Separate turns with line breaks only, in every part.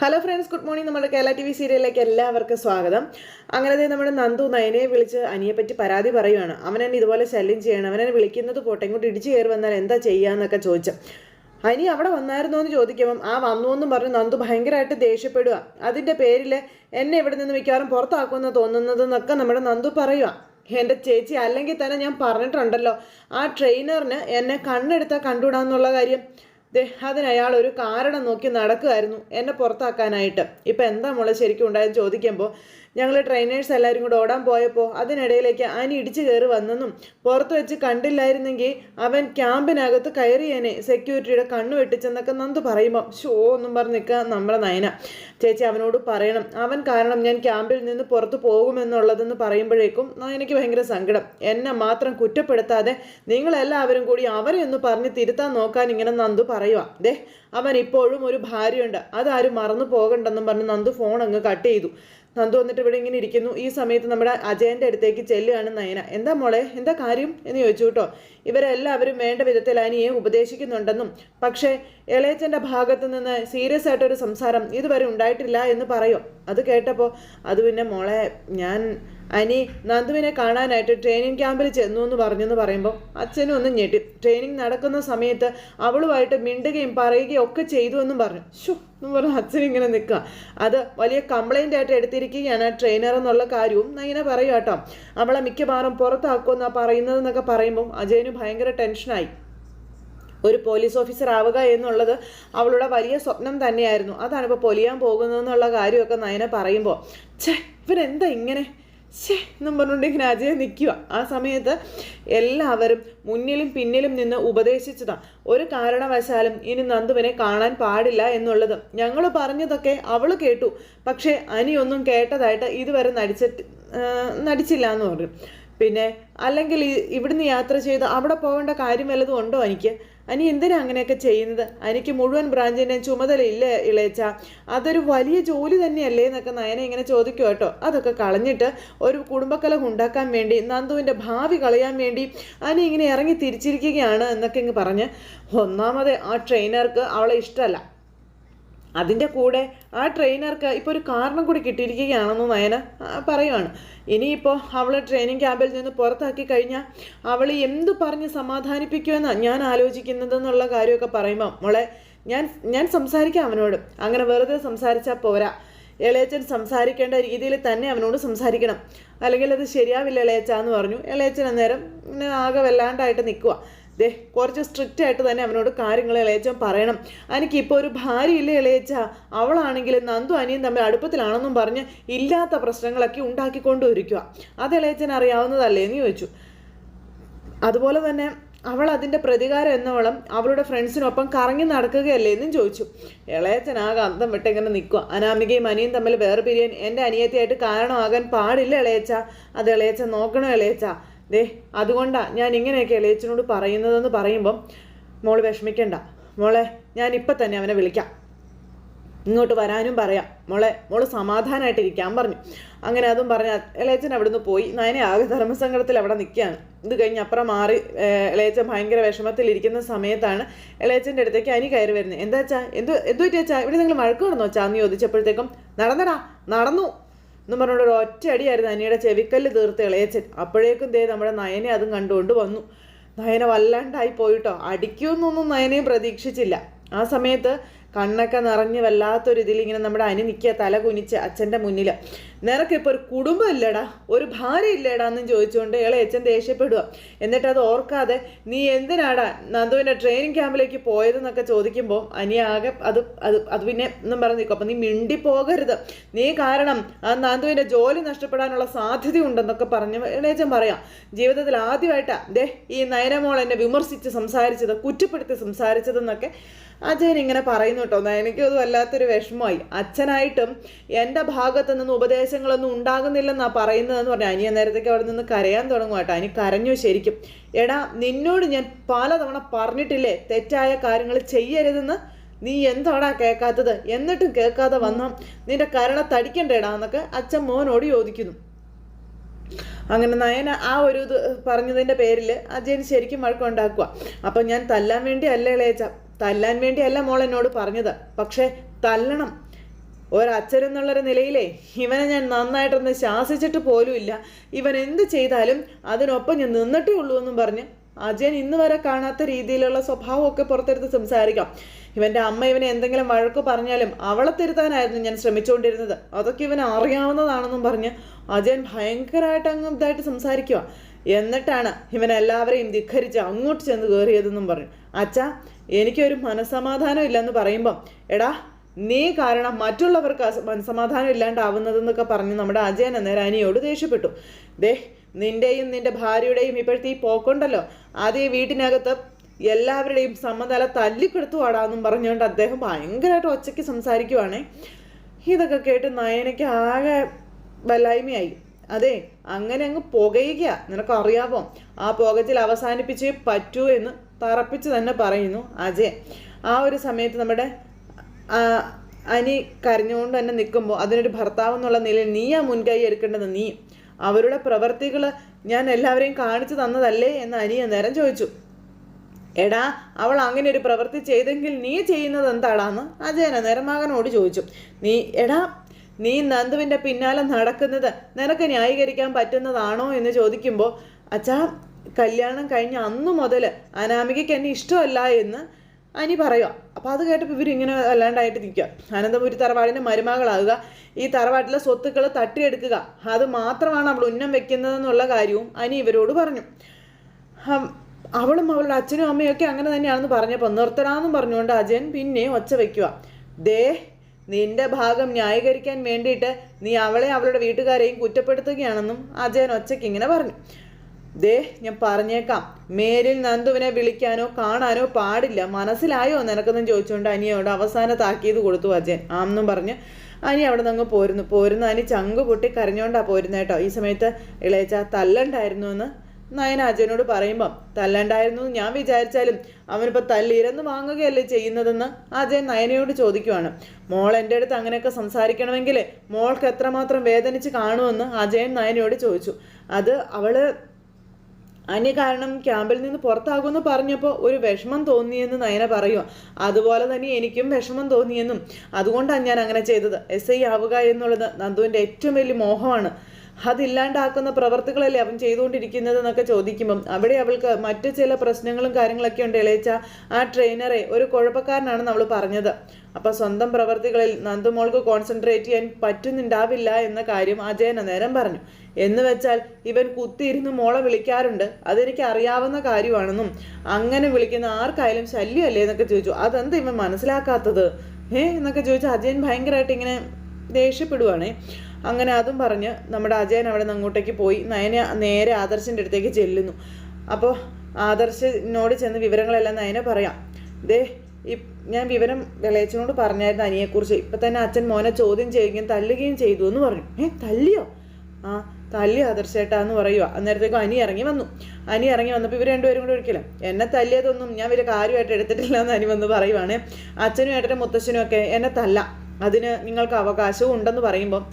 Hello friends good morning നമ്മുടെ Kerala T V സീരിയലിലേക്ക് എല്ലാവർക്കും സ്വാഗതം. അങ്ങനെ നമ്മുടെ നന്ദു നയനെ വിളിച്ച് അനിയെ പറ്റി പരാതി പറയുവാണ്. അവനെ ഇതുപോലെ ശല്യം ചെയ്യണം. അവനെ വിളിക്കുന്നത് പോട്ടെ ഇങ്ങോട്ട് ഇടിച്ചു കയറി വന്നാൽ എന്താ ചെയ്യാന്നൊക്കെ ചോദിച്ചു. അനി അവിടെ വന്നായിരുന്നോ എന്ന് ചോദിക്കുമ്പം ആ വന്നു എന്ന് പറഞ്ഞ് നന്ദു ഭയങ്കരമായിട്ട് ദേഷ്യപ്പെടുക അതിന്റെ പേരിൽ എന്നെ ഇവിടെ നിന്ന് മിക്കവാറും പുറത്താക്കുമെന്ന് തോന്നുന്നതെന്നൊക്കെ നമ്മുടെ നന്ദു പറയുക എന്റെ ചേച്ചി അല്ലെങ്കിൽ തന്നെ ഞാൻ പറഞ്ഞിട്ടുണ്ടല്ലോ ആ ട്രെയിനറിന് എന്നെ കണ്ണെടുത്താൽ കണ്ടുവിടാന്നുള്ള കാര്യം. അതിന് അയാൾ ഒരു കാരണം നോക്കി നടക്കുമായിരുന്നു എന്നെ പുറത്താക്കാനായിട്ട്. ഇപ്പം എന്താ മോളെ ശരിക്കും ഉണ്ടായെന്ന് ചോദിക്കുമ്പോൾ ഞങ്ങൾ ട്രെയിനേഴ്സ് എല്ലാവരും കൂടെ ഓടാൻ പോയപ്പോൾ അതിനിടയിലേക്ക് അനി ഇടിച്ചു കയറി വന്നെന്നും പുറത്ത് വെച്ച് കണ്ടില്ലായിരുന്നെങ്കിൽ അവൻ ക്യാമ്പിനകത്ത് കയറിയേനെ സെക്യൂരിറ്റിയുടെ കണ്ണു വെട്ടിച്ചെന്നൊക്കെ നന്ദു പറയുമ്പോൾ ഷോ എന്നും പറഞ്ഞ് നിൽക്കുക നമ്മുടെ നയന. ചേച്ചി അവനോട് പറയണം അവൻ കാരണം ഞാൻ ക്യാമ്പിൽ നിന്ന് പുറത്തു പോകുമെന്നുള്ളതെന്ന് പറയുമ്പോഴേക്കും എനിക്ക് ഭയങ്കര സങ്കടം. എന്നെ മാത്രം കുറ്റപ്പെടുത്താതെ നിങ്ങളെല്ലാവരും കൂടി അവരെ ഒന്ന് പറഞ്ഞ് തിരുത്താൻ നോക്കാൻ ഇങ്ങനെ നന്ദു പറയുക ദേ അവൻ ഇപ്പോഴും ഒരു ഭാര്യയുണ്ട്. അതാരും മറന്നു പോകണ്ടെന്നും പറഞ്ഞ് നന്ദു ഫോൺ അങ്ങ് കട്ട് ചെയ്തു. നന്ദു വന്നിട്ട് ഇവിടെ ഇങ്ങനെ ഇരിക്കുന്നു. ഈ സമയത്ത് നമ്മുടെ അജയന്റെ അടുത്തേക്ക് ചെല്ലുകയാണ് നയന. എന്താ മോളെ? എന്താ കാര്യം? എന്ന് ചോദിച്ചു കേട്ടോ. ഇവരെല്ലാവരും വേണ്ട വിധത്തിൽ അനിയെ ഉപദേശിക്കുന്നുണ്ടെന്നും പക്ഷേ ഇളയച്ചന്റെ ഭാഗത്തു നിന്ന് സീരിയസ് ആയിട്ടൊരു സംസാരം ഇതുവരെ ഉണ്ടായിട്ടില്ല എന്ന് പറയും. അത് കേട്ടപ്പോൾ അത് പിന്നെ മോളെ ഞാൻ അനി നന്ദുവിനെ കാണാനായിട്ട് ട്രെയിനിങ് ക്യാമ്പിൽ ചെന്നു എന്ന് പറഞ്ഞെന്ന് പറയുമ്പോൾ അച്ഛനും ഒന്ന് ഞെട്ടി. ട്രെയിനിങ് നടക്കുന്ന സമയത്ത് അവളുമായിട്ട് മിണ്ടുകയും പറയുകയും ഒക്കെ ചെയ്തു എന്നും പറഞ്ഞു. ഷു എന്ന് പറഞ്ഞു അച്ഛൻ ഇങ്ങനെ നിൽക്കുക. അത് വലിയ കംപ്ലൈന്റ് ആയിട്ട് എടുത്തിരിക്കുകയാണ് ട്രെയിനർ എന്നുള്ള കാര്യവും. ഇങ്ങനെ പറയും കേട്ടോ. അവളെ മിക്കവാറും പുറത്താക്കുമെന്നാണ് പറയുന്നതെന്നൊക്കെ പറയുമ്പോൾ അജയന് ഭയങ്കര ടെൻഷനായി ഒരു പോലീസ് ഓഫീസർ ആവുക എന്നുള്ളത് അവളുടെ വലിയ സ്വപ്നം തന്നെയായിരുന്നു. അതാണ് ഇപ്പോൾ പൊലിയാൻ പോകുന്നതെന്നുള്ള കാര്യമൊക്കെ നയന പറയുമ്പോൾ ഛേ ഇവരെന്താ ഇങ്ങനെ? ഛേ എന്നും പറഞ്ഞുകൊണ്ട് ഇങ്ങനെ അജയ് നിൽക്കുക ആ സമയത്ത് എല്ലാവരും മുന്നിലും പിന്നിലും നിന്ന് ഉപദേശിച്ചതാണ് ഒരു കാരണവശാലും ഇനി നന്ദുവിനെ കാണാൻ പാടില്ല എന്നുള്ളത്. ഞങ്ങൾ പറഞ്ഞതൊക്കെ അവൾ കേട്ടു. പക്ഷേ അനിയൊന്നും കേട്ടതായിട്ട് ഇതുവരെ നടിച്ചിട്ട് നടിച്ചില്ല എന്ന് പറഞ്ഞു. പിന്നെ അല്ലെങ്കിൽ ഇവിടുന്ന് യാത്ര ചെയ്ത് അവിടെ പോകേണ്ട കാര്യം വല്ലതും ഉണ്ടോ എനിക്ക്? അനി എന്തിനാ അങ്ങനെയൊക്കെ ചെയ്യുന്നത്? എനിക്ക് മുഴുവൻ ബ്രാഞ്ചിന്റെ ചുമതലയില്ല ഇളയച്ച? അതൊരു വലിയ ജോലി തന്നെയല്ലേ എന്നൊക്കെ നയന ഇങ്ങനെ ചോദിക്കും കേട്ടോ. അതൊക്കെ കളഞ്ഞിട്ട് ഒരു കുടുംബക്കലം ഉണ്ടാക്കാൻ വേണ്ടി നന്ദുവിന്റെ ഭാവി കളയാൻ വേണ്ടി അനി ഇങ്ങനെ ഇറങ്ങി തിരിച്ചിരിക്കുകയാണ് എന്നൊക്കെ ഇങ്ങ് പറഞ്ഞ്. ഒന്നാമത് ആ ട്രെയിനർക്ക് അവളെ ഇഷ്ടമല്ല. അതിന്റെ കൂടെ ആ ട്രെയിനർക്ക് ഇപ്പോൾ ഒരു കാരണം കൂടി കിട്ടിയിരിക്കുകയാണെന്ന് നയന പറയുവാണ്. ഇനിയിപ്പോൾ അവളെ ട്രെയിനിങ് ക്യാമ്പിൽ നിന്ന് പുറത്താക്കി കഴിഞ്ഞാൽ അവൾ എന്ത് പറഞ്ഞ് സമാധാനിപ്പിക്കുമെന്നാണ് ഞാൻ ആലോചിക്കുന്നതെന്നുള്ള കാര്യമൊക്കെ പറയുമ്പോൾ മോളെ ഞാൻ ഞാൻ സംസാരിക്കാം അവനോട്. അങ്ങനെ വെറുതെ സംസാരിച്ചാൽ പോരാ. ഇളയച്ചൻ സംസാരിക്കേണ്ട രീതിയിൽ തന്നെ അവനോട് സംസാരിക്കണം. അല്ലെങ്കിൽ അത് ശരിയാവില്ല ഇളയച്ച എന്ന് പറഞ്ഞു. ഇളയച്ചൻ അന്നേരം ആകെ വല്ലാണ്ടായിട്ട് നിൽക്കുക ദേ കുറച്ച് സ്ട്രിക്റ്റ് ആയിട്ട് തന്നെ അവനോട് കാര്യങ്ങൾ ഇളയച്ച പറയണം. എനിക്ക് ഇപ്പോൾ ഒരു ഭാര്യയില്ലേ ഇളയച്ച? അവളാണെങ്കിൽ നന്ദു അനിയും തമ്മിൽ അടുപ്പത്തിലാണെന്നും പറഞ്ഞ് ഇല്ലാത്ത പ്രശ്നങ്ങളൊക്കെ ഉണ്ടാക്കിക്കൊണ്ടുവരിക്കുക അത് ഇളയച്ചൻ അറിയാവുന്നതല്ലേ എന്ന് ചോദിച്ചു. അതുപോലെ തന്നെ അവൾ അതിന്റെ പ്രതികാരം എന്നവളം അവളുടെ ഫ്രണ്ട്സിനൊപ്പം കറങ്ങി നടക്കുകയല്ലേ എന്നും ചോദിച്ചു. ഇളയച്ചനാകെ അന്തം വിട്ടിങ്ങനെ നിൽക്കുക അനാമികയും അനിയും തമ്മിൽ വേറെ പിരിയാൻ എന്റെ അനിയത്തിയായിട്ട് കാരണമാകാൻ പാടില്ല ഇളയച്ച. അത് ഇളയച്ച നോക്കണോ ഇളയച്ച? ദേ അതുകൊണ്ടാണ് ഞാൻ ഇങ്ങനെയൊക്കെ ഇളയച്ചനോട് പറയുന്നതെന്ന് പറയുമ്പം മോൾ വിഷമിക്കണ്ട. മോളെ ഞാൻ ഇപ്പം തന്നെ അവനെ വിളിക്കാം. ഇങ്ങോട്ട് വരാനും പറയാം. മോളെ മോൾ സമാധാനമായിട്ടിരിക്കാൻ പറഞ്ഞു. അങ്ങനെ അതും പറഞ്ഞ ഇളയച്ചൻ അവിടുന്ന് പോയി. നയനെ ആകെ ധർമ്മസങ്കടത്തിൽ അവിടെ നിൽക്കുകയാണ്. ഇത് കഴിഞ്ഞ് അപ്പുറം മാറി ഇളയച്ചൻ ഭയങ്കര വിഷമത്തിലിരിക്കുന്ന സമയത്താണ് ഇളയച്ചന്റെ അടുത്തേക്ക് അനി കയറി വരുന്നത്. എന്താ വെച്ചാ എന്തു എന്തു പറ്റിയാ ഇവിടെ നിങ്ങൾ വഴക്ക് നടന്നോ ചാന്ന് ചോദിച്ചപ്പോഴത്തേക്കും നടന്നടാ നടന്നു. എന്ന് പറഞ്ഞുകൊണ്ട് ഒറ്റയടിയായിരുന്നു അനിയുടെ ചെവിക്കല്ല് തീർത്ത് ഇളയച്ചൻ. അപ്പോഴേക്കും ദേ നമ്മുടെ നയനെ അതും കണ്ടുകൊണ്ട് വന്നു. നയന വല്ലാണ്ടായി പോയിട്ടോ. അടിക്കുമെന്നൊന്നും നയനയും പ്രതീക്ഷിച്ചില്ല. ആ സമയത്ത് കണ്ണൊക്കെ നിറഞ്ഞ് വല്ലാത്തൊരു ഇതിൽ ഇങ്ങനെ നമ്മുടെ അനി നിൽക്കുക തല കുനിച്ച് അച്ഛന്റെ മുന്നിൽ. നിനക്കിപ്പോൾ ഒരു കുടുംബം ഇല്ലടാ ഒരു ഭാര്യ ഇല്ലേടാ എന്നും ചോദിച്ചുകൊണ്ട് അച്ഛൻ ദേഷ്യപ്പെടുക. എന്നിട്ട് അത് ഓർക്കാതെ നീ എന്തിനാടാ നന്ദുവിന്റെ ട്രെയിനിങ് ക്യാമ്പിലേക്ക് പോയതെന്നൊക്കെ ചോദിക്കുമ്പോൾ അനി ആകെ അത് അത് അത് പിന്നെ എന്നും പറഞ്ഞു നിൽക്കും അപ്പം നീ മിണ്ടി പോകരുത് നീ കാരണം ആ നന്ദുവിന്റെ ജോലി നഷ്ടപ്പെടാനുള്ള സാധ്യത സാധ്യതയുണ്ടെന്നൊക്കെ പറഞ്ഞ് ഇളയച്ചൻ പറയാം. ജീവിതത്തിൽ ആദ്യമായിട്ടാ ദേ ഈ നയനമോൾ എന്നെ വിമർശിച്ച് സംസാരിച്ചത് കുറ്റപ്പെടുത്തി സംസാരിച്ചതെന്നൊക്കെ അജയൻ ഇങ്ങനെ പറയുന്നു. കേട്ടോ. എനിക്കും അത് വല്ലാത്തൊരു വിഷമമായി. അച്ഛനായിട്ടും എന്റെ ഭാഗത്ത് നിന്ന് ഉപദേശങ്ങളൊന്നും ഉണ്ടാകുന്നില്ലെന്നാണ് പറയുന്നതെന്ന് പറഞ്ഞു അനിയ നേരത്തേക്ക് അവിടെ നിന്ന് കരയാൻ തുടങ്ങും കേട്ടോ. അനി കരഞ്ഞു ശരിക്കും. എടാ നിന്നോട് ഞാൻ പലതവണ പറഞ്ഞിട്ടില്ലേ തെറ്റായ കാര്യങ്ങൾ ചെയ്യരുതെന്ന്? നീ എന്താടാ കേൾക്കാത്തത്? എന്നിട്ടും കേൾക്കാതെ വന്നോ നിന്റെ കരണ തടിക്കണ്ടേടാ എന്നൊക്കെ അച്ഛൻ മോനോട് ചോദിക്കുന്നു. അങ്ങനെ നയന ആ ഒരു ഇത് പറഞ്ഞതിന്റെ പേരിൽ അജയൻ ശരിക്കും വഴക്കുണ്ടാക്കുക. അപ്പം ഞാൻ തല്ലാൻ വേണ്ടി അല്ല ഇളയച്ച തല്ലാൻ വേണ്ടിയല്ല മോൾ എന്നോട് പറഞ്ഞത്. പക്ഷേ തല്ലണം. ഒരച്ഛനെന്നുള്ളൊരു നിലയിലേ ഇവനെ ഞാൻ നന്നായിട്ടൊന്ന് ശാസിച്ചിട്ട് പോലുമില്ല ഇവൻ എന്ത് ചെയ്താലും അതിനൊപ്പം ഞാൻ നിന്നിട്ടേ ഉള്ളൂ എന്നും പറഞ്ഞ് അജയൻ ഇന്ന് വരെ കാണാത്ത രീതിയിലുള്ള സ്വഭാവമൊക്കെ പുറത്തെടുത്ത് സംസാരിക്കാം. ഇവന്റെ അമ്മ ഇവനെ എന്തെങ്കിലും വഴക്ക് പറഞ്ഞാലും അവളെ തിരുത്താനായിരുന്നു ഞാൻ ശ്രമിച്ചുകൊണ്ടിരുന്നത്. അതൊക്കെ ഇവൻ അറിയാവുന്നതാണെന്നും പറഞ്ഞ് അജയൻ ഭയങ്കരമായിട്ട് അങ്ങ് ഇതായിട്ട് സംസാരിക്കുക എന്നിട്ടാണ് ഇവൻ എല്ലാവരെയും ധിഖരിച്ച് അങ്ങോട്ട് ചെന്ന് കയറിയതെന്നും പറഞ്ഞു. അച്ഛാ എനിക്കൊരു മനസമാധാനം ഇല്ലെന്ന് പറയുമ്പം എടാ നീ കാരണം മറ്റുള്ളവർക്ക് മനസമാധാനം ഇല്ലാണ്ടാവുന്നതെന്നൊക്കെ പറഞ്ഞ് നമ്മുടെ അജയൻ അന്നേരം അനിയോട് ദേഷ്യപ്പെട്ടു. ദേ നിന്റെയും നിന്റെ ഭാര്യയുടെയും ഇപ്പോഴത്തെ ഈ പോക്കുണ്ടല്ലോ അത് ഈ വീട്ടിനകത്ത് എല്ലാവരുടെയും സമ്മതല തല്ലിക്കെടുത്തുവാടാന്നും പറഞ്ഞുകൊണ്ട് അദ്ദേഹം ഭയങ്കരമായിട്ട് ഒച്ചയ്ക്ക് സംസാരിക്കുവാണേ. ഇതൊക്കെ കേട്ട് നയനയ്ക്ക് ആകെ വല്ലായ്മയായി അതെ അങ്ങനെ അങ്ങ് പുകയുക നിനക്കറിയാവോ? ആ പുകച്ചിൽ അവസാനിപ്പിച്ചേ പറ്റൂ എന്ന് തറപ്പിച്ച് തന്നെ പറയുന്നു അജയ്. ആ ഒരു സമയത്ത് നമ്മുടെ അനി കരഞ്ഞുകൊണ്ട് തന്നെ നിൽക്കുമ്പോൾ അതിനൊരു ഭർത്താവ് എന്നുള്ള നിലയിൽ നീയാ മുൻകൈ എടുക്കേണ്ടത്? നീ അവരുടെ പ്രവർത്തികൾ ഞാൻ എല്ലാവരെയും കാണിച്ചു തന്നതല്ലേ എന്ന് അനി നേരം ചോദിച്ചു. എടാ അവൾ അങ്ങനെ ഒരു പ്രവൃത്തി ചെയ്തെങ്കിൽ നീ ചെയ്യുന്നത് എന്താടാന്ന് അജയൻ അന്നേരം ചോദിച്ചു. നീ എടാ നീ നന്ദുവിന്റെ പിന്നാലെ നടക്കുന്നത് നിനക്ക് ന്യായീകരിക്കാൻ പറ്റുന്നതാണോ എന്ന് ചോദിക്കുമ്പോൾ അച്ഛാ കല്യാണം കഴിഞ്ഞ അന്ന് മുതൽ അനാമികയ്ക്ക് എന്നെ ഇഷ്ടമല്ല എന്ന് അനി പറയുക അപ്പോൾ അത് കേട്ടപ്പോൾ ഇവരിങ്ങനെ അല്ലാണ്ടായിട്ട് നിൽക്കുക അനന്തപുരി തറവാടിന്റെ മരുമകളാകുക ഈ തറവാട്ടിലെ സ്വത്തുക്കൾ തട്ടിയെടുക്കുക അത് മാത്രമാണ് അവൾ ഉന്നം വെക്കുന്നതെന്നുള്ള കാര്യവും അനി ഇവരോട് പറഞ്ഞു. അവളും അവളുടെ അച്ഛനും അമ്മയും ഒക്കെ അങ്ങനെ തന്നെയാണെന്ന് പറഞ്ഞപ്പോൾ നിർത്തടാന്നും പറഞ്ഞുകൊണ്ട് അജയൻ പിന്നെ ഒച്ച വയ്ക്കുക ദേ നിന്റെ ഭാഗം ന്യായീകരിക്കാൻ വേണ്ടിയിട്ട് നീ അവളെ അവളുടെ വീട്ടുകാരെയും കുറ്റപ്പെടുത്തുകയാണെന്നും അജയൻ ഒച്ചയ്ക്ക് ഇങ്ങനെ പറഞ്ഞു. ദേ ഞാൻ പറഞ്ഞേക്കാം. മേലിൽ നന്ദുവിനെ വിളിക്കാനോ കാണാനോ പാടില്ല. മനസ്സിലായോ? നിനക്കെന്നും ചോദിച്ചുകൊണ്ട് അനിയോട് അവസാന താക്കീത് കൊടുത്തു അജയൻ. ആമെന്നും പറഞ്ഞ് അനി അവിടെ നിന്ന് പോരുന്നു. പോരുന്ന അനി ചങ്ക് പൊട്ടി കരഞ്ഞോണ്ടാ പോരുന്ന കേട്ടോ. ഈ സമയത്ത് ഇളയച്ച തല്ലണ്ടായിരുന്നു എന്ന് നയന അജയനോട് പറയുമ്പം തല്ലണ്ടായിരുന്നു ഞാൻ വിചാരിച്ചാലും അവനിപ്പോൾ തല്ലിരന്ന് വാങ്ങുകയല്ലേ ചെയ്യുന്നതെന്ന് അജയൻ നയനയോട് ചോദിക്കുവാണ്. മോൾ എന്റെ അടുത്ത് അങ്ങനെയൊക്കെ സംസാരിക്കണമെങ്കിൽ മോൾക്ക് എത്രമാത്രം വേദനിച്ച് കാണുമെന്ന് അജയൻ നയനയോട് ചോദിച്ചു. അത് അവൾ അന്യ കാരണം ക്യാമ്പിൽ നിന്ന് പുറത്താകുമെന്ന് പറഞ്ഞപ്പോൾ ഒരു വിഷമം തോന്നിയെന്ന് നയന പറയുക അതുപോലെ തന്നെ എനിക്കും വിഷമം തോന്നിയെന്നും. അതുകൊണ്ടാണ് ഞാൻ അങ്ങനെ ചെയ്തത്. എസ് ഐ ആവുക എന്നുള്ളത് നന്ദുവിന്റെ ഏറ്റവും വലിയ മോഹമാണ്. അതില്ലാണ്ടാക്കുന്ന പ്രവർത്തികളല്ലേ അവൻ ചെയ്തുകൊണ്ടിരിക്കുന്നത് എന്നൊക്കെ ചോദിക്കുമ്പം അവിടെ അവൾക്ക് മറ്റു ചില പ്രശ്നങ്ങളും കാര്യങ്ങളൊക്കെ ഉണ്ട്. ഇളയിച്ച ആ ട്രെയിനറെ ഒരു കുഴപ്പക്കാരനാണെന്ന് അവൾ പറഞ്ഞത്. അപ്പോൾ സ്വന്തം പ്രവർത്തികളിൽ നന്ദുമോൾക്ക് കോൺസെൻട്രേറ്റ് ചെയ്യാൻ പറ്റുന്നുണ്ടാവില്ല എന്ന കാര്യം അജയൻ നേരം പറഞ്ഞു. എന്ന് വെച്ചാൽ ഇവൻ കുത്തിയിരുന്ന് മോളെ വിളിക്കാറുണ്ട്. അതെനിക്ക് അറിയാവുന്ന കാര്യമാണെന്നും അങ്ങനെ വിളിക്കുന്ന ആർക്കായാലും ശല്യമല്ലേ എന്നൊക്കെ ചോദിച്ചു. അതെന്താ ഇവൻ മനസ്സിലാക്കാത്തത്? ഏ എന്നൊക്കെ ചോദിച്ചു അജയൻ ഭയങ്കരമായിട്ട് ഇങ്ങനെ ദേഷ്യപ്പെടുവാണേ. അങ്ങനെ അതും പറഞ്ഞ് നമ്മുടെ അജയൻ അവിടെ നിന്ന് അങ്ങോട്ടേക്ക് പോയി. നയന നേരെ ആദർശിന്റെ അടുത്തേക്ക് ചെല്ലുന്നു. അപ്പോൾ ആദർശിനോട് ചെന്ന് വിവരങ്ങളെല്ലാം നയന പറയാം. ദേ ഞാൻ വിവരം വിളയച്ചനോട് പറഞ്ഞായിരുന്നു അനിയെക്കുറിച്ച്. ഇപ്പം തന്നെ അച്ഛൻ മോനെ ചോദ്യം ചെയ്യുകയും തല്ലുകയും ചെയ്തു എന്ന് പറഞ്ഞു. ഏ തല്ലിയോ? ആ തല്ലി ആദർശേട്ടാ എന്ന് പറയുക അന്നേരത്തേക്കും അനി ഇറങ്ങി വന്നു. അനി ഇറങ്ങി വന്നപ്പോൾ ഇവർ രണ്ടുപേരും കൂടെ ഒരിക്കലും. എന്നെ തല്ലിയതൊന്നും ഞാൻ വലിയ കാര്യമായിട്ട് എടുത്തിട്ടില്ല എന്ന് അനി വന്ന് പറയുവാണ്. അച്ഛനും ഏട്ടനും മുത്തശ്ശനും ഒക്കെ എന്നെ തല്ല. അതിന് നിങ്ങൾക്ക് അവകാശവും ഉണ്ടെന്ന് പറയുമ്പോൾ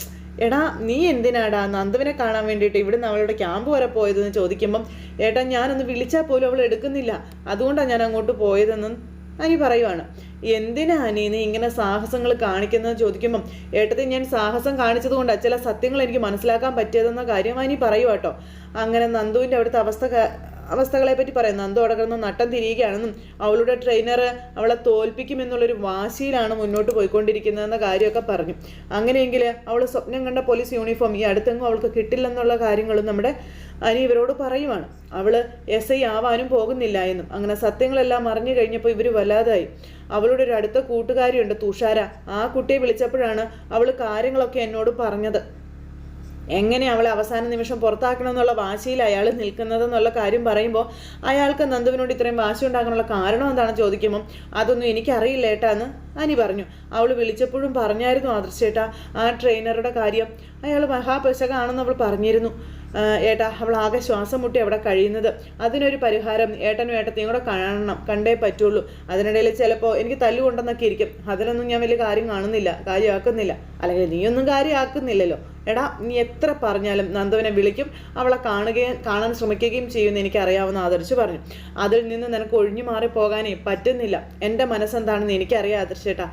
എടാ നീ എന്തിനാടാ നന്ദുവിനെ കാണാൻ വേണ്ടിയിട്ട് ഇവിടുന്ന് അവളുടെ ക്യാമ്പ് വരെ പോയതെന്ന് ചോദിക്കുമ്പം ഏട്ടാ ഞാനൊന്ന് വിളിച്ചാൽ പോലും അവൾ എടുക്കുന്നില്ല. അതുകൊണ്ടാണ് ഞാൻ അങ്ങോട്ട് പോയതെന്നും അനി പറയുവാണ് എന്തിനാ അനി നീ ഇങ്ങനെ സാഹസങ്ങൾ കാണിക്കുന്നത് ചോദിക്കുമ്പം ഏട്ടത്തി ഞാൻ സാഹസം കാണിച്ചത് കൊണ്ടാണ് ചില സത്യങ്ങൾ എനിക്ക് മനസ്സിലാക്കാൻ പറ്റിയതെന്ന കാര്യം അനി പറയുവാട്ടോ അങ്ങനെ നന്ദുവിന്റെ അവിടുത്തെ അവസ്ഥ അവസ്ഥകളെ പറ്റി പറയുന്നു. നന്ദു അവിടെ കിടന്ന് നട്ടം തിരിയുകയാണെന്നും അവളുടെ ട്രെയിനർ അവളെ തോൽപ്പിക്കുമെന്നുള്ളൊരു വാശിയിലാണ് മുന്നോട്ട് പോയിക്കൊണ്ടിരിക്കുന്നതെന്ന കാര്യമൊക്കെ പറഞ്ഞു. അങ്ങനെയെങ്കിൽ അവൾ സ്വപ്നം കണ്ട പോലീസ് യൂണിഫോം ഈ അടുത്തെങ്ങും അവൾക്ക് കിട്ടില്ലെന്നുള്ള കാര്യങ്ങളും നമ്മുടെ അനി ഇവരോട് പറയുവാണ്. അവൾ എസ് ഐ ആവാനും പോകുന്നില്ല എന്നും. അങ്ങനെ സത്യങ്ങളെല്ലാം അറിഞ്ഞു കഴിഞ്ഞപ്പോൾ ഇവർ വല്ലാതായി. അവളുടെ ഒരു അടുത്ത കൂട്ടുകാരിയുണ്ട് തുഷാര. ആ കുട്ടിയെ വിളിച്ചപ്പോഴാണ് അവൾ കാര്യങ്ങളൊക്കെ എന്നോട് പറഞ്ഞത്. എങ്ങനെ അവളെ അവസാന നിമിഷം പുറത്താക്കണമെന്നുള്ള വാശിയിൽ അയാൾ നിൽക്കുന്നതെന്നുള്ള കാര്യം പറയുമ്പോൾ അയാൾക്ക് നന്ദുവിനോട് ഇത്രയും വാശി ഉണ്ടാകാനുള്ള കാരണം എന്താണെന്ന് ചോദിക്കുമ്പോൾ അതൊന്നും എനിക്കറിയില്ല ഏട്ടാ എന്ന് അനി പറഞ്ഞു. അവൾ വിളിച്ചപ്പോഴും പറഞ്ഞായിരുന്നു ആദർശേട്ടാ ആ ട്രെയിനറുടെ കാര്യം. അയാൾ മഹാപശകാണെന്ന് അവൾ പറഞ്ഞിരുന്നു. ഏട്ടാ അവൾ ആകെ ശ്വാസം മുട്ടി അവിടെ കഴിയുന്നത്? അതിനൊരു പരിഹാരം ഏട്ടനും ഏട്ടത്തെയും കൂടെ കാണണം കണ്ടേ പറ്റുള്ളൂ. അതിനിടയിൽ ചിലപ്പോൾ എനിക്ക് തല്ലുകൊണ്ടെന്നൊക്കെ ഇരിക്കും. അതിനൊന്നും ഞാൻ വലിയ കാര്യം കാണുന്നില്ല കാര്യമാക്കുന്നില്ല. അല്ലെങ്കിൽ നീയൊന്നും കാര്യമാക്കുന്നില്ലല്ലോ. എടാ നീ എത്ര പറഞ്ഞാലും നന്ദവനെ വിളിക്കും അവളെ കാണുകയും കാണാൻ ശ്രമിക്കുകയും ചെയ്യുമെന്ന് എനിക്ക് അറിയാവുന്ന ആദർശ് പറഞ്ഞു. അതിൽ നിന്ന് നിനക്ക് ഒഴിഞ്ഞു മാറി പോകാനേ പറ്റുന്നില്ല. എന്റെ മനസ്സെന്താണെന്ന് എനിക്കറിയാം ആദർശേട്ടാ.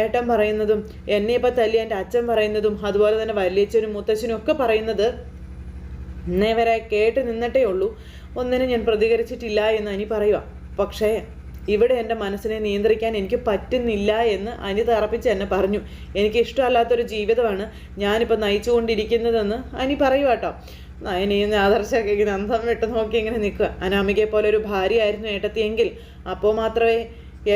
ഏട്ടൻ പറയുന്നതും എന്നെ ഇപ്പം തല്ലി എന്റെ അച്ഛൻ പറയുന്നതും അതുപോലെ തന്നെ വല്യച്ഛനും മുത്തച്ഛനും ഒക്കെ പറയുന്നത് ഇന്നേ വരെ കേട്ട് നിന്നിട്ടേ ഉള്ളൂ. ഒന്നിനും ഞാൻ പ്രതികരിച്ചിട്ടില്ല എന്ന് അനി പറയുക പക്ഷേ ഇവിടെ എന്റെ മനസ്സിനെ നിയന്ത്രിക്കാൻ എനിക്ക് പറ്റുന്നില്ല എന്ന് അനി തറപ്പിച്ച് എന്നെ പറഞ്ഞു. എനിക്ക് ഇഷ്ടമല്ലാത്തൊരു ജീവിതമാണ് ഞാനിപ്പോൾ നയിച്ചുകൊണ്ടിരിക്കുന്നതെന്ന് അനി പറയുക കേട്ടോ. നയനിന്ന് ആദർശമൊക്കെ ഇങ്ങനെ അന്തം വിട്ട് നോക്കി ഇങ്ങനെ നിൽക്കുക അനാമികയെ പോലെ ഒരു ഭാര്യയായിരുന്നു ഏട്ടത്തിയെങ്കിൽ അപ്പോൾ മാത്രമേ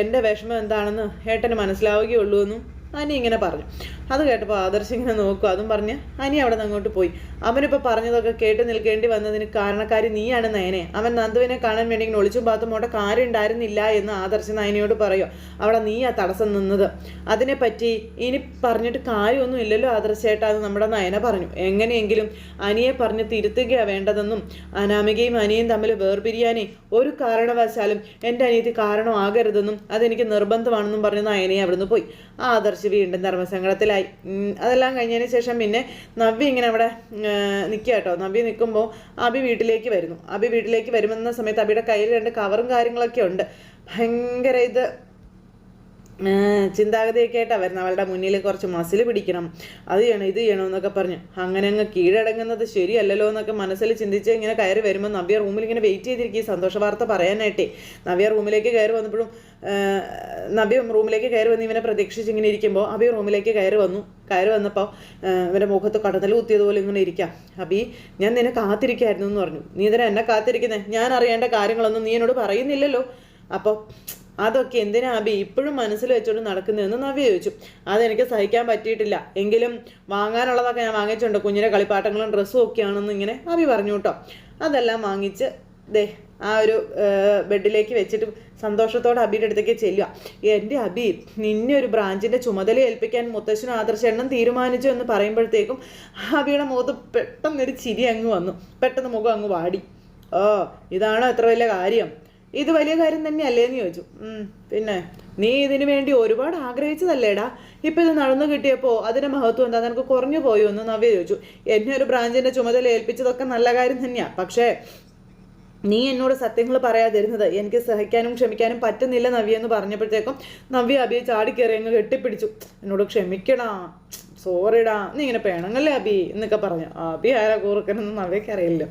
എന്റെ വിഷമം എന്താണെന്ന് ഏട്ടന് മനസ്സിലാവുകയുള്ളൂ എന്നും അനി ഇങ്ങനെ പറഞ്ഞു. അത് കേട്ടപ്പോൾ ആദർശ് ഇങ്ങനെ നോക്കും. അതും പറഞ്ഞ് അനി അവിടെ നിന്ന് അങ്ങോട്ട് പോയി. അവനിപ്പോൾ പറഞ്ഞതൊക്കെ കേട്ട് നിൽക്കേണ്ടി വന്നതിന് കാരണക്കാരി നീയാണ് നയനെ. അവൻ നന്ദുവിനെ കാണാൻ വേണ്ടി ഇങ്ങനെ ഒളിച്ചും പാത്തും അവിടെ കാര്യം ഉണ്ടായിരുന്നില്ല എന്ന് ആദർശ് നയനയോട് പറയുമോ അവിടെ നീയാ തടസ്സം നിന്നത്. അതിനെപ്പറ്റി ഇനി പറഞ്ഞിട്ട് കാര്യമൊന്നും ഇല്ലല്ലോ ആദർശേട്ടാ എന്ന് നമ്മുടെ നയന പറഞ്ഞു. എങ്ങനെയെങ്കിലും അനിയെ പറഞ്ഞ് തിരുത്തുകയാണ് വേണ്ടതെന്നും അനാമികയും അനിയും തമ്മിൽ വേർപിരിയാനേ ഒരു കാരണവശാലും എന്റെ അനിയത്തി കാരണമാകരുതെന്നും അതെനിക്ക് നിർബന്ധമാണെന്നും പറഞ്ഞ് നയനെ അവിടുന്ന് പോയി. ആദർശ് വീണ്ടും ധർമ്മസങ്കടത്തിലായി. ഉം, അതെല്ലാം കഴിഞ്ഞതിന് ശേഷം പിന്നെ നവ്യ ഇങ്ങനെ അവിടെ നിൽക്കുക കേട്ടോ. നവ്യ നിൽക്കുമ്പോൾ അബി വീട്ടിലേക്ക് വരുന്നു. അബി വീട്ടിലേക്ക് വരുമെന്ന സമയത്ത് അബിയുടെ കയ്യിൽ രണ്ട് കവറും കാര്യങ്ങളൊക്കെ ഉണ്ട്. ഭയങ്കര ഇത് ചിന്താഗതിയൊക്കെ ആയിട്ടാണ് വരുന്നത് അവളുടെ മുന്നിൽ കുറച്ച് മസിൽ പിടിക്കണം. അത് ചെയ്യണം ഇത് ചെയ്യണം എന്നൊക്കെ പറഞ്ഞു. അങ്ങനെ അങ്ങ് കീഴടങ്ങുന്നത് ശരിയല്ലല്ലോ എന്നൊക്കെ മനസ്സിൽ ചിന്തിച്ച് ഇങ്ങനെ കയറി വരുമ്പോൾ നവ്യ റൂമിൽ ഇങ്ങനെ വെയിറ്റ് ചെയ്തിരിക്കും ഈ സന്തോഷ വാർത്ത പറയാനായിട്ടേ. നവ്യ റൂമിലേക്ക് കയറി വന്നപ്പോഴും നബി റൂമിലേക്ക് കയറി വന്ന് ഇവനെ പ്രതീക്ഷിച്ച് ഇങ്ങനെ ഇരിക്കുമ്പോൾ അബി റൂമിലേക്ക് കയറി വന്നു. കയറി വന്നപ്പോൾ ഇവന്റെ മുഖത്ത് കടന്നൽ കുത്തിയതുപോലെ ഇങ്ങനെ ഇരിക്കാം. അബി ഞാൻ നിന്നെ കാത്തിരിക്കായിരുന്നു എന്ന് പറഞ്ഞു. നീ ഇതിനെ എന്നെ കാത്തിരിക്കുന്നത് ഞാൻ അറിയേണ്ട കാര്യങ്ങളൊന്നും നീ എന്നോട് പറയുന്നില്ലല്ലോ. അപ്പോൾ അതൊക്കെ എന്തിനാ അബി ഇപ്പോഴും മനസ്സിൽ വെച്ചോണ്ട് നടക്കുന്നതെന്ന് നവ്യ ചോദിച്ചു. അതെനിക്ക് സഹിക്കാൻ പറ്റിയിട്ടില്ല. എങ്കിലും വാങ്ങാനുള്ളതൊക്കെ ഞാൻ വാങ്ങിച്ചുണ്ട് കുഞ്ഞിന്റെ കളിപ്പാട്ടങ്ങളും ഡ്രസ്സും ഒക്കെയാണെന്ന് ഇങ്ങനെ അബി പറഞ്ഞു കേട്ടോ. അതെല്ലാം വാങ്ങിച്ച് ദേ ആ ഒരു ബെഡിലേക്ക് വെച്ചിട്ട് സന്തോഷത്തോടെ അബിയുടെ അടുത്തേക്ക് ചെല്ലുക. എന്റെ അബി നിന്നെ ഒരു ബ്രാഞ്ചിന്റെ ചുമതല ഏൽപ്പിക്കാൻ മുത്തശ്ശനും ആദർശെണ്ണം തീരുമാനിച്ചു എന്ന് പറയുമ്പോഴത്തേക്കും അബിയുടെ മുഖത്ത് പെട്ടെന്നൊരു ചിരി അങ്ങ് വന്നു. പെട്ടെന്ന് മുഖം അങ്ങ് വാടി. ഓ ഇതാണോ എത്ര വലിയ കാര്യം? ഇത് വലിയ കാര്യം തന്നെയല്ലേ എന്ന് ചോദിച്ചു. "ഉം, പിന്നെ നീ ഇതിനു വേണ്ടി ഒരുപാട് ആഗ്രഹിച്ചതല്ലേടാ? ഇപ്പം ഇത് നടന്നു കിട്ടിയപ്പോൾ അതിന്റെ മഹത്വം എന്താ? നിനക്ക് കുറഞ്ഞു പോയോ എന്ന് നവ്യ ചോദിച്ചു. എന്നെ ഒരു ബ്രാഞ്ചിന്റെ ചുമതല ഏൽപ്പിച്ചതൊക്കെ നല്ല കാര്യം തന്നെയാണ് പക്ഷേ നീ എന്നോട് സത്യങ്ങൾ പറയാതിരുന്നത്. എനിക്ക് സഹിക്കാനും ക്ഷമിക്കാനും പറ്റുന്നില്ല നവ്യ എന്ന് പറഞ്ഞപ്പോഴത്തേക്കും നവ്യ അബിയെ ചാടിക്കയറി അങ്ങ് കെട്ടിപ്പിടിച്ചു. എന്നോട് ക്ഷമിക്കടാ സോറിടാ നീ ഇങ്ങനെ പേണങ്ങല്ലേ അബി എന്നൊക്കെ പറഞ്ഞു. അബി ആരാ കൂർക്കനെന്ന് നവ്യക്ക് അറിയില്ല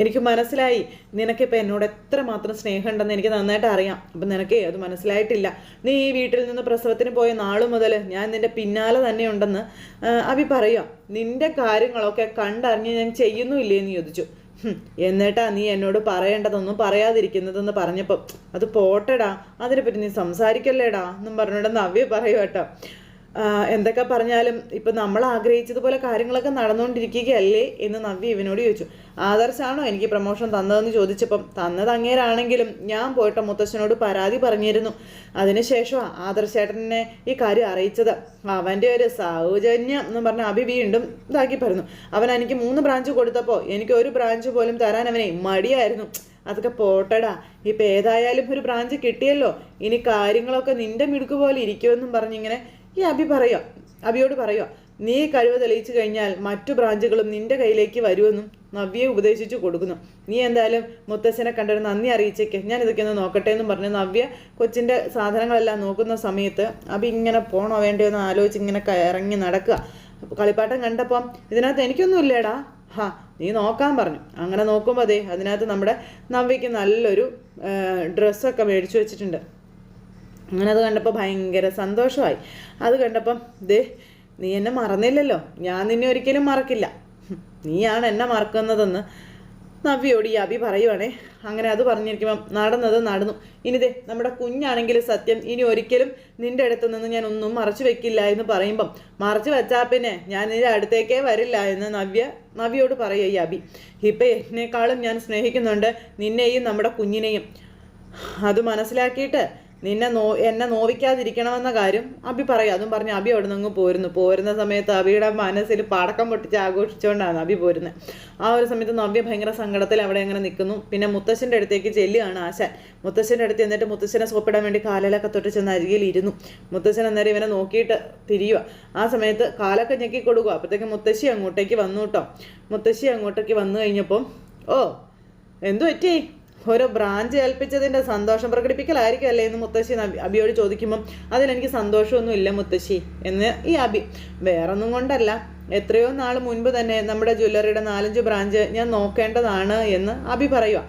എനിക്ക് മനസ്സിലായി നിനക്കിപ്പോൾ എന്നോട് എത്ര എത്രമാത്രം സ്നേഹമുണ്ടെന്ന് എനിക്ക് നന്നായിട്ട് അറിയാം. അപ്പം നിനക്ക് അത് മനസ്സിലായിട്ടില്ല. നീ ഈ വീട്ടിൽ നിന്ന് പ്രസവത്തിന് പോയ നാളു മുതൽ ഞാൻ നിന്റെ പിന്നാലെ തന്നെ ഉണ്ടെന്ന് അബി പറയുക നിന്റെ കാര്യങ്ങളൊക്കെ കണ്ടറിഞ്ഞ് ഞാൻ ചെയ്യുന്നുമില്ലേ എന്ന് ചോദിച്ചു. എന്നിട്ടാ നീ എന്നോട് പറയേണ്ടതൊന്നും പറയാതിരിക്കുന്നതെന്ന് പറഞ്ഞപ്പം അത് പോട്ടെടാ അതിനെപ്പറ്റി നീ സംസാരിക്കല്ലേടാ എന്നും പറഞ്ഞുകൊണ്ട് നവ്യ പറയൂ കേട്ടോ. എന്തൊക്കെ പറഞ്ഞാലും ഇപ്പം നമ്മൾ ആഗ്രഹിച്ചതുപോലെ കാര്യങ്ങളൊക്കെ നടന്നുകൊണ്ടിരിക്കുകയല്ലേ എന്ന് നവ്യ ഇവനോട് ചോദിച്ചു. ആദർശാണോ എനിക്ക് പ്രൊമോഷൻ തന്നതെന്ന് ചോദിച്ചപ്പം തന്നത് അങ്ങേരാണെങ്കിലും ഞാൻ പോയിട്ട് മുത്തശ്ശനോട് പരാതി പറഞ്ഞിരുന്നു. അതിനുശേഷമാണ് ആദർശേട്ടനെ ഈ കാര്യം അറിയിച്ചത്. അവന്റെ ഒരു സൗജന്യം എന്ന് പറഞ്ഞ അഭി വീണ്ടും ഇതാക്കി പറഞ്ഞു. അവൻ എനിക്ക് മൂന്ന് ബ്രാഞ്ച് കൊടുത്തപ്പോൾ എനിക്ക് ഒരു ബ്രാഞ്ച് പോലും തരാൻ അവനെ മടിയായിരുന്നു. അതൊക്കെ പോട്ടടാ. ഇപ്പം ഏതായാലും ഒരു ബ്രാഞ്ച് കിട്ടിയല്ലോ. ഇനി കാര്യങ്ങളൊക്കെ നിന്റെ മിടുക്ക് പോലെ ഇരിക്കുമെന്നും പറഞ്ഞിങ്ങനെ ഈ അബി പറയുക അബിയോട് പറയുക നീ കഴിവ് തെളിയിച്ചു കഴിഞ്ഞാൽ മറ്റു ബ്രാഞ്ചുകളും നിന്റെ കയ്യിലേക്ക് വരുമെന്നും നവ്യയെ ഉപദേശിച്ചു കൊടുക്കുന്നു. നീ എന്തായാലും മുത്തശ്ശനെ കണ്ടൊരു നന്ദി അറിയിച്ചേക്ക്. ഞാൻ ഇതൊക്കെ ഒന്ന് നോക്കട്ടെ എന്ന് പറഞ്ഞ് നവ്യ കൊച്ചിന്റെ സാധനങ്ങളെല്ലാം നോക്കുന്ന സമയത്ത് അഭി ഇങ്ങനെ പോണോ വേണ്ടോ എന്ന് ആലോചിച്ച് ഇങ്ങനെ ഇറങ്ങി നടക്കുക. കളിപ്പാട്ടം കണ്ടപ്പം ഇതിനകത്ത് എനിക്കൊന്നും ഇല്ലേടാ. ഹാ നീ നോക്കാൻ പറഞ്ഞു. അങ്ങനെ നോക്കുമ്പോൾ അതെ അതിനകത്ത് നമ്മുടെ നവ്യയ്ക്ക് നല്ലൊരു ഡ്രസ്സൊക്കെ മേടിച്ചു വെച്ചിട്ടുണ്ട്. അങ്ങനെ അത് കണ്ടപ്പോൾ ഭയങ്കര സന്തോഷമായി. അത് കണ്ടപ്പം ദേ നീ എന്നെ മറന്നില്ലല്ലോ. ഞാൻ നിന്നെ ഒരിക്കലും മറക്കില്ല. നീയാണ് എന്നെ മറക്കുന്നതെന്ന് നവ്യോട് ഈ അഭി പറയുവാണേ. അങ്ങനെ അത് പറഞ്ഞിരിക്കുമ്പം നടന്നത് നടന്നു. ഇനി ദേ നമ്മുടെ കുഞ്ഞാണെങ്കിൽ സത്യം ഇനി ഒരിക്കലും നിന്റെ അടുത്ത് നിന്ന് ഞാൻ ഒന്നും മറച്ചു വെക്കില്ല എന്ന് പറയുമ്പം മറച്ചു വെച്ചാൽ പിന്നെ ഞാൻ നിന്റെ അടുത്തേക്കേ വരില്ല എന്ന് നവ്യ നവ്യോട് പറയുക ഈ അഭി. ഇപ്പം എന്നെക്കാളും ഞാൻ സ്നേഹിക്കുന്നുണ്ട് നിന്നെയും നമ്മുടെ കുഞ്ഞിനെയും. അത് മനസ്സിലാക്കിയിട്ട് നിന്നെ നോ എന്നെ നോവിക്കാതിരിക്കണമെന്ന കാര്യം അബി പറയും. അതും പറഞ്ഞ് അബി അവിടെ നിന്ന് പോരുന്നു. പോരുന്ന സമയത്ത് അബിയുടെ മനസ്സിൽ പടക്കം പൊട്ടിച്ച് ആഘോഷിച്ചുകൊണ്ടാണ് അബി പോരുന്നത് ആ ഒരു സമയത്ത് നവ്യ ഭയങ്കര സങ്കടത്തിൽ അവിടെ അങ്ങനെ നിൽക്കുന്നു. പിന്നെ മുത്തശ്ശന്റെ അടുത്തേക്ക് ചെല്ലുകയാണ് ആശാൻ. മുത്തശ്ശന്റെ അടുത്ത് എന്നിട്ട് മുത്തശ്ശനെ സോപ്പിടാൻ വേണ്ടി കാലിലൊക്കെ തൊട്ട് ചെന്ന് അരികിൽ ഇരുന്നു മുത്തശ്ശൻ അന്നേരം ഇവനെ നോക്കിയിട്ട് തിരിയുക. ആ സമയത്ത് കാലൊക്കെ ഞെക്കി കൊടുക്കുക അപ്പോഴത്തേക്ക് മുത്തശ്ശി അങ്ങോട്ടേക്ക് വന്നു കേട്ടോ. മുത്തശ്ശി അങ്ങോട്ടേക്ക് വന്നു കഴിഞ്ഞപ്പം ഓ എന്തു പറ്റി? ഓരോ ബ്രാഞ്ച് ഏൽപ്പിച്ചതിന്റെ സന്തോഷം പ്രകടിപ്പിക്കലായിരിക്കും അല്ലേ എന്ന് മുത്തശ്ശി അബിയോട് ചോദിക്കുമ്പം അതിലെനിക്ക് സന്തോഷമൊന്നും ഇല്ല മുത്തശ്ശി എന്ന് ഈ അബി വേറൊന്നും കൊണ്ടല്ല. എത്രയോ നാൾ മുൻപ് തന്നെ നമ്മുടെ ജ്വല്ലറിയുടെ നാലഞ്ച് ബ്രാഞ്ച് ഞാൻ നോക്കേണ്ടതാണ് എന്ന് അബി പറയുക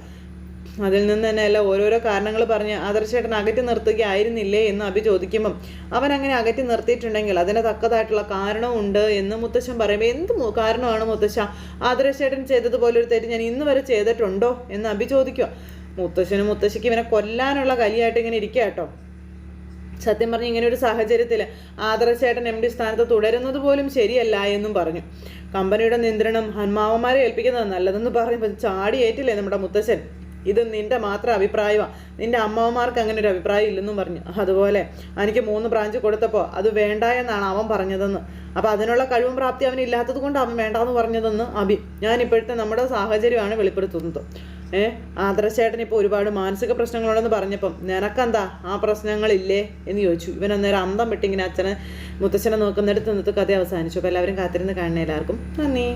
അതിൽ നിന്ന് തന്നെ അല്ല ഓരോരോ കാരണങ്ങൾ പറഞ്ഞ് ആദർശേട്ടൻ അകറ്റി നിർത്തുകയായിരുന്നില്ലേ എന്ന് അഭി ചോദിക്കുമ്പം അവൻ അങ്ങനെ അകറ്റി നിർത്തിയിട്ടുണ്ടെങ്കിൽ അതിന് തക്കതായിട്ടുള്ള കാരണമുണ്ട് എന്ന് മുത്തശ്ശൻ പറയുമ്പോൾ എന്ത് കാരണമാണ് മുത്തശ്ശ? ആദർശേട്ടൻ ചെയ്തതുപോലെ ഒരു തെറ്റ് ഞാൻ ഇന്ന് വരെ ചെയ്തിട്ടുണ്ടോ? എന്ന് അഭി ചോദിക്കുക. മുത്തശ്ശനും മുത്തശ്ശിക്ക് ഇവനെ കൊല്ലാനുള്ള കലിയായിട്ട് ഇങ്ങനെ ഇരിക്കുക കേട്ടോ. സത്യം പറഞ്ഞ് ഇങ്ങനെ ഒരു സാഹചര്യത്തിൽ ആദർശേട്ടൻ എം ഡി സ്ഥാനത്ത് തുടരുന്നത് പോലും ശരിയല്ല എന്നും പറഞ്ഞു. കമ്പനിയുടെ നിയന്ത്രണം ഹന്മാവന്മാരെ ഏൽപ്പിക്കുന്നത് നല്ലതെന്ന് പറയുമ്പോൾ ചാടിയേറ്റില്ലേ നമ്മുടെ മുത്തശ്ശൻ? ഇത് നിന്റെ മാത്രം അഭിപ്രായമാണ് നിന്റെ അമ്മമാർക്ക് അങ്ങനെ ഒരു അഭിപ്രായം ഇല്ലെന്നും പറഞ്ഞു. അതുപോലെ എനിക്ക് മൂന്ന് ബ്രാഞ്ച് കൊടുത്തപ്പോൾ അത് വേണ്ട എന്നാണ് അവൻ പറഞ്ഞതെന്ന്. അപ്പോൾ അതിനുള്ള കഴിവും പ്രാപ്തി അവൻ ഇല്ലാത്തത് കൊണ്ട് അവൻ വേണ്ടാന്ന് പറഞ്ഞതെന്ന് അഭി ഞാൻ ഇപ്പോഴത്തെ നമ്മുടെ സാഹചര്യമാണ് വെളിപ്പെടുത്തുന്നത്. ഏ ആദർശേട്ടൻ ഇപ്പോൾ ഒരുപാട് മാനസിക പ്രശ്നങ്ങളുണ്ടെന്ന് പറഞ്ഞപ്പം നിനക്കെന്താ? ആ പ്രശ്നങ്ങളില്ലേ? എന്ന് ചോദിച്ചു. ഇവൻ അന്നേരം അന്തം വിട്ടിങ്ങനെ അച്ഛനെ മുത്തച്ഛനെ നോക്കുന്നിടത്ത് നിന്നിട്ട് കഥ അവസാനിച്ചു. അപ്പോൾ എല്ലാവരും കാത്തിരുന്ന് കാണുന്ന എല്ലാവർക്കും. നന്ദി.